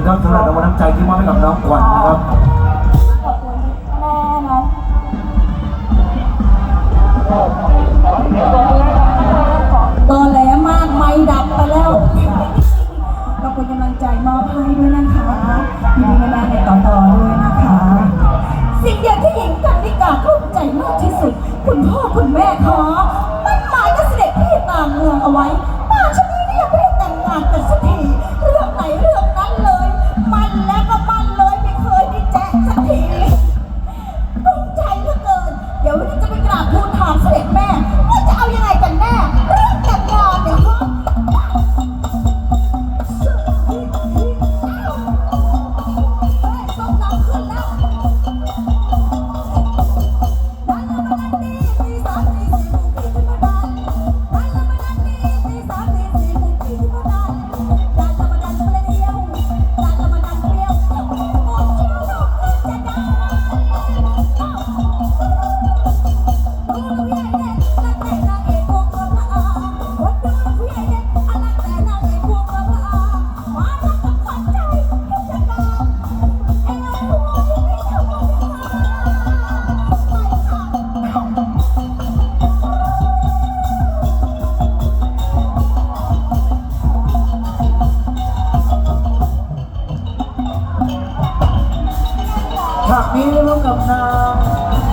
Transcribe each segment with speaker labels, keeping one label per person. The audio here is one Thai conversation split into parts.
Speaker 1: คุณครับสำหรับรางวัลน้ำใจที่มอบให้กับน้องขวัญนะครับ
Speaker 2: ขอบคุณแม่นะตอนแหลมากไม่ดับไปแล้วขอบคุณกำลังใจมอบให้ด้วยนะคะพี่พี่แม่ในต่อต่อด้วยนะคะ สิ่งเดียวที่หญิงกันนิกาภูมิใจมากที่สุด คุณพ่อคุณแม่ขอมั่นหมายกับเสด็จพี่ต่างเมืองเอาไว้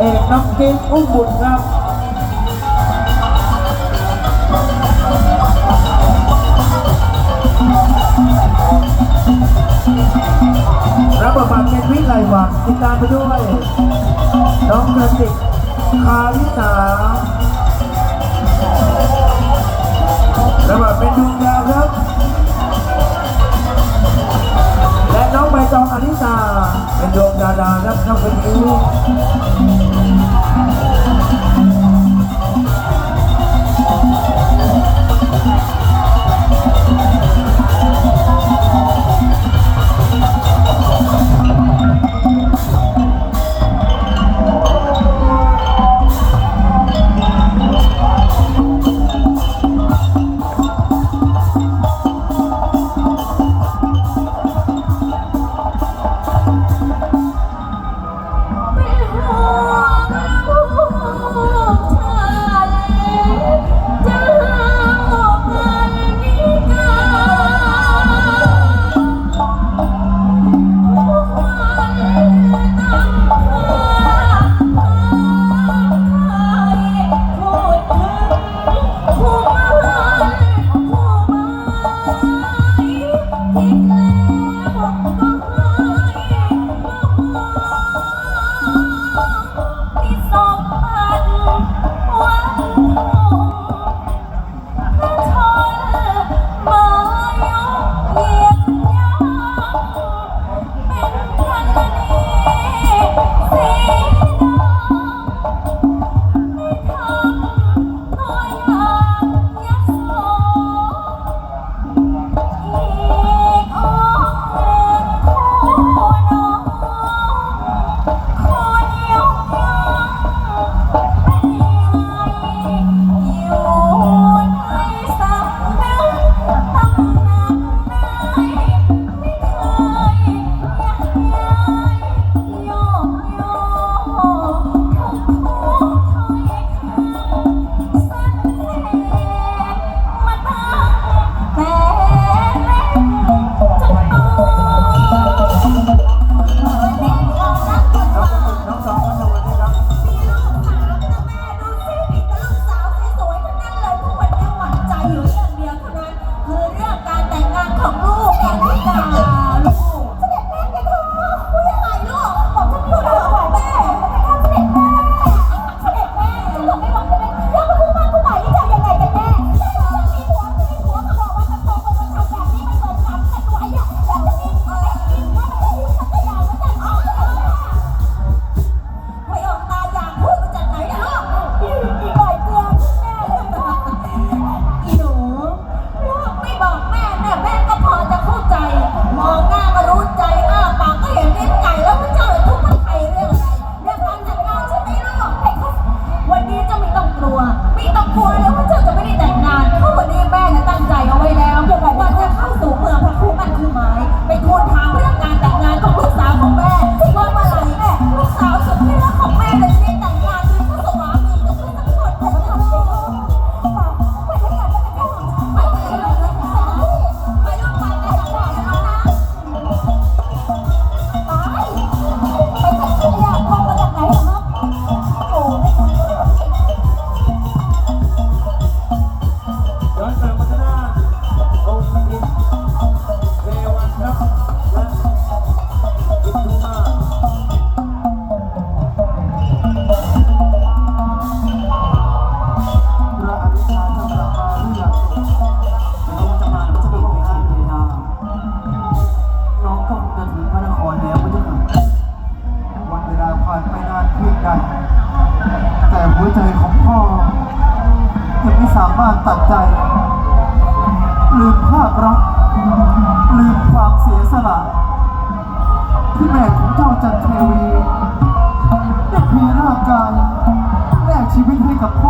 Speaker 2: เอกน้ำ
Speaker 1: กิ๊กอุ้มบุญครับรับบทบาทเป็นวิไลวังติดตามไปด้วย น้องกระติกคาริสารับบเป็นดวงดาวครับ และน้องใบตองอนิสาเป็นดวงดาราครับน้องคนนี้ัดใจ ลืมภาพรัก ลืมความเสียสละ ที่แม่ของเจ้าจันเทวีได้เพียร่างกายแลกชีวิตให้กับพ่อ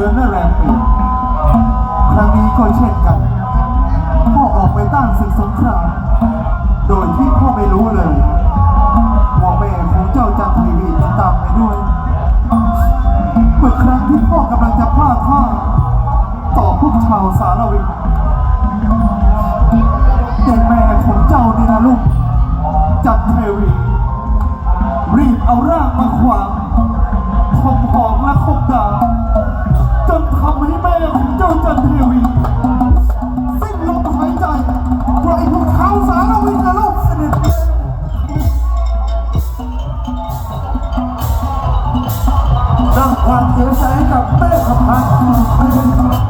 Speaker 1: ือแม่
Speaker 3: แรงเป
Speaker 1: ลี่ยนครั้งนี้ก็เช่นกัน พ่อออกไปตั้งศึกสงคราม โดยที่พ่อไม่รู้เลยว่าแม่ของเจ้าจันทวีติตามไปด้วย เมื่อครั้งที่พ่อกำลังจะพลาดท่าต่อพวกชาวสารวินแต่แม่ของเจ้านี่นะลูกจันทวีรีบเอาร่างมาขวางคมหอมและคมดา ทำให้แม่ของเจ้าจันเทวีสิ้นลมหายใจปล่อยพวกเขาสารวินโลกสนิทสร้าความเสียใจกับแม่ขับพัน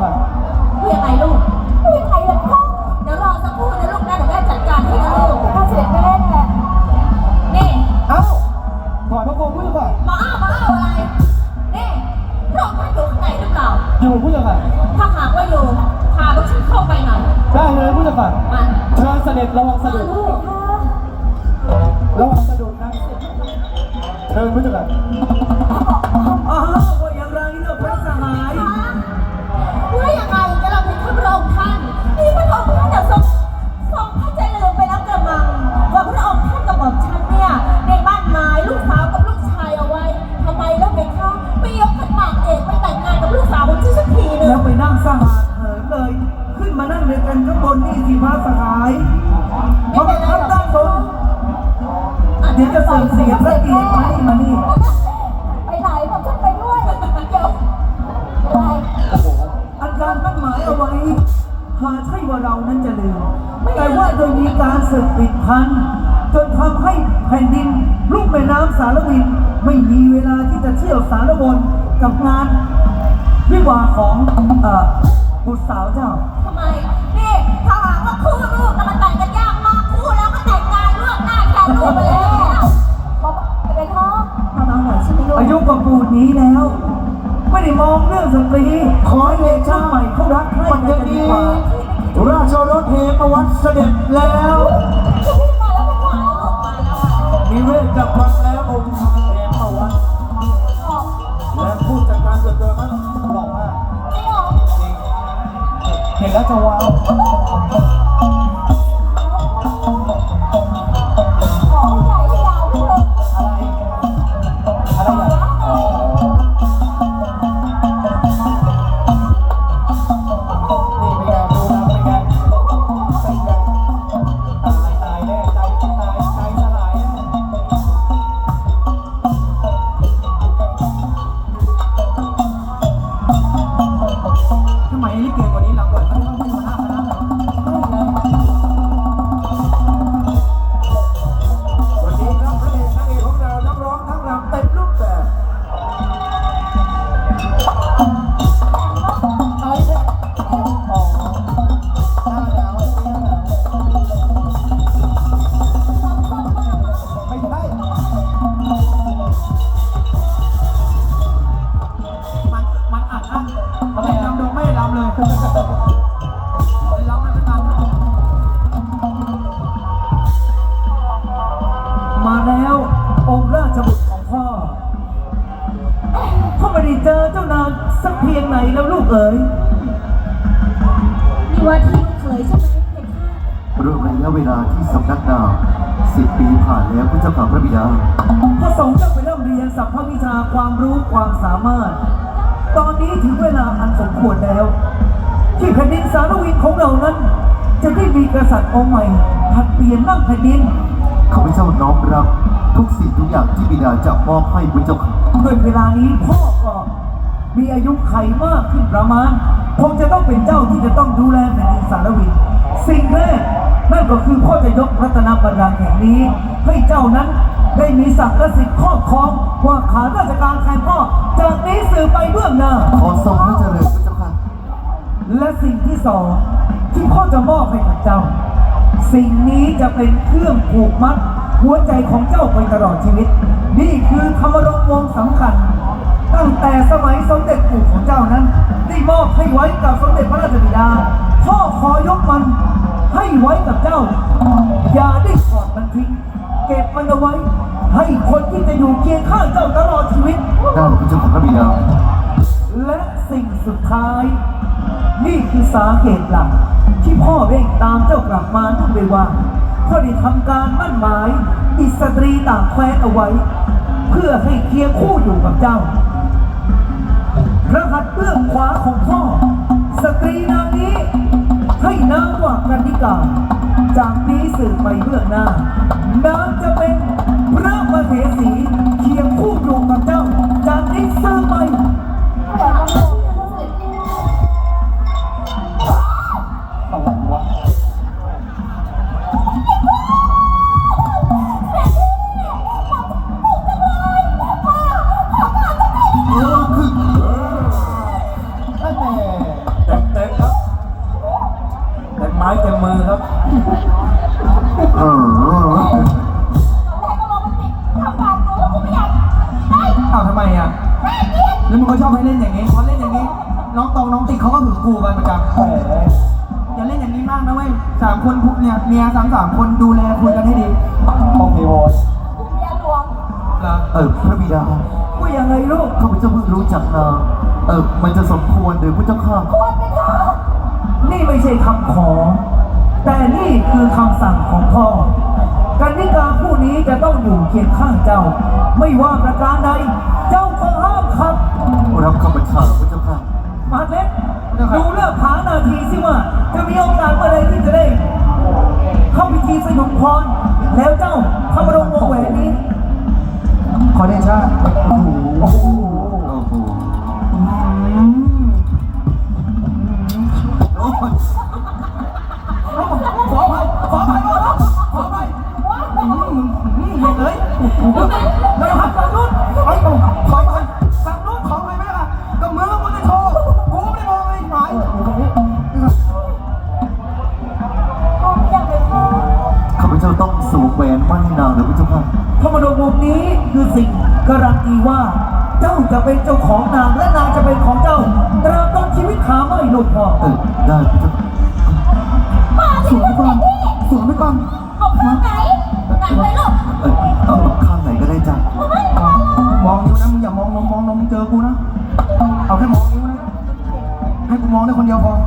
Speaker 1: ก่อนคุยยังไงลูกคุยยังไงล่ะพ่อเดี๋ย
Speaker 3: วรอ
Speaker 1: สั
Speaker 2: กครู่นะลูกนะเดี๋ยวแม่จัดการให้นะลูกถ้าเสร็จไปเล่นแหละนี่
Speaker 3: เอ้าถอยพระโกงพูดก่อน
Speaker 2: มาอ้าวมาอ้าวอะไรนี่พระองท่านอยู่ข้ในหรื
Speaker 1: อเปล่าอยู่พูดก่อน
Speaker 2: ถ้าหากว่าอยู่พาพวกฉันเข้าไปหน่อย
Speaker 1: ได้เลยพูดก่อน
Speaker 2: มา
Speaker 1: เชิญเสด็จระวังเส
Speaker 2: ด็จ สื่อเสี
Speaker 4: ยพระเกียรติมานี่มานี่
Speaker 2: ไปไหนผมฉันไปด้วย เดี๋ยวไป
Speaker 4: อันการมั่นหมายเอาไว้ หาใช่ว่าเรานั้นจะลืมแต่ว่าโดยมีการสืบปิดพันจนทำให้แผ่นดินลูกแม่น้ำสารวิน ไม่มีเวลาที่จะเที่ยวสารวนกับงานวิวาของอบุตรสาวเจ้า
Speaker 2: ยใช่ไหมลูก
Speaker 4: อายุกับปูนนี้แล้ว ไม่ได้มองเรื่องสตรีขอให้เด็กช่างใหม่เขารักใคร่กันดีกว่า
Speaker 1: ราชรถเฮมวัดเสด็จ
Speaker 3: แล้ว
Speaker 4: มาแล้ว หม่ผัดเปลี่ยนนั่งแผ่นดิน
Speaker 3: ข้าพเจ้าน้อมรับทุกสิ่งทุกอย่างที่บิดาจะมอบให้พระเจ้าค่ะ
Speaker 4: ด้วยเวลานี้พ่อก็มีอายุไขมากขึ้นประมาณคงจะต้องเป็นเจ้าที่จะต้องดูแลแผ่นดินสารวิน สิ่งแรกนั่นก็คือพ่อจะยกรัตนบัลลังก์แห่งนี้ ให้เจ้านั้นได้มีศักดิ์และสิทธิ์ครอบครองว่าขาราชการแทนพ่อจากนี้สืบไปเบื้องหน้า
Speaker 3: ขอทรงพระเจริญพระเจ้าค่ะ
Speaker 4: และสิ่งที่สองที่พ่อจะมอบให้กับเจ้า สิ่งนี้จะเป็นเครื่องผูกมัดหัวใจของเจ้าไปตลอดชีวิต นี่คือธรรมรงค์วงศ์สำคัญ ตั้งแต่สมัยสมเด็จปู่ของเจ้านั้น ได้มอบให้ไว้กับสมเด็จพระราชบิดา พ่อขอยกมันให้ไว้กับเจ้า อย่าได้ถอดมันทิ้งเก็บมันเอาไว้ ให้คนที่จะอยู่เคียงข้างเจ้าตลอดชีวิต
Speaker 3: ได้พระเจ้าข่าพระบิดา
Speaker 4: และสิ่งสุดท้าย นี่คือสาเหตุหลัก ที่พ่อเร่งตามเจ้ากลับมานั่นเลยว่าพ่อได้ทำการมั่นหมายอิสตรีต่างแคว้นเอาไว้ เพื่อให้เคียงคู่อยู่กับเจ้า พระหัตถ์เบื้องขวาของพ่อ สตรีนางนี้ ให้นามว่ากันนิกา จากนี้สืบไปเบื้องหน้านางจะเป็นพระมเหสีเคียงคู่อยู่กับเจ้า
Speaker 3: คุ
Speaker 1: ยกันให้ดีห้องมีโวส
Speaker 2: เมียหลวง
Speaker 1: เอ
Speaker 3: อพระบิดา
Speaker 4: คุยยังไงลูก
Speaker 3: ข้าพเจ้าเพิ่งรู้จักนาเออมันจะสมควรหรือพระเจ้าข้า
Speaker 2: ควรไหมคะ
Speaker 4: นี่ไม่ใช่คำขอ แต่นี่คือคำสั่งของพ่อกันนิกาผู้นี้จะต้องอยู่เคียงข้างเจ้า ไม่ว่าประการใด เจ้าก็ห้ามครับ
Speaker 3: รับคำบัญชาพระเจ้าข้า
Speaker 4: มาเล็กดูเลือกผานาทีสิว่าจะมีโอกาสเมื่อไรที่
Speaker 1: จะได้
Speaker 3: upon Nếu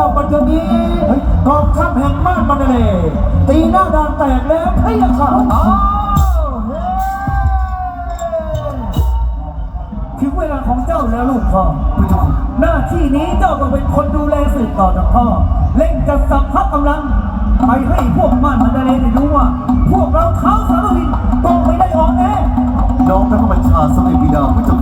Speaker 3: แล้
Speaker 4: ว
Speaker 1: ปั
Speaker 3: จ
Speaker 1: จุ
Speaker 3: บั
Speaker 4: นนี้กองทัพแห่งม่านมันเลยตีหน้าด่านแตกแล้วพยัาค่ะถึงเวลาของเจ้าแล้วลูกพ่อหน้าที่นี้เจ้าต้องเป็นคนดูแลสืบต่อจากพ่อเล่นกัดสับพักกำลังไปให้พวกม่านมันเลยได้รู้ว่า พวกเราเขาสารวินต้องไม่ได้ออกแน่
Speaker 3: น้องพระบัญชาสมัยบิดาพระเจ้า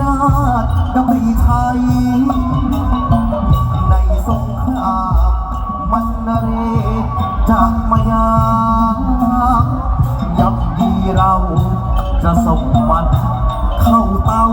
Speaker 1: รา
Speaker 3: ชดำริไทย ในสงครามมันเรจากมายายับ
Speaker 1: ดีเราจะ
Speaker 4: ส่งมัน
Speaker 5: เข้าเตา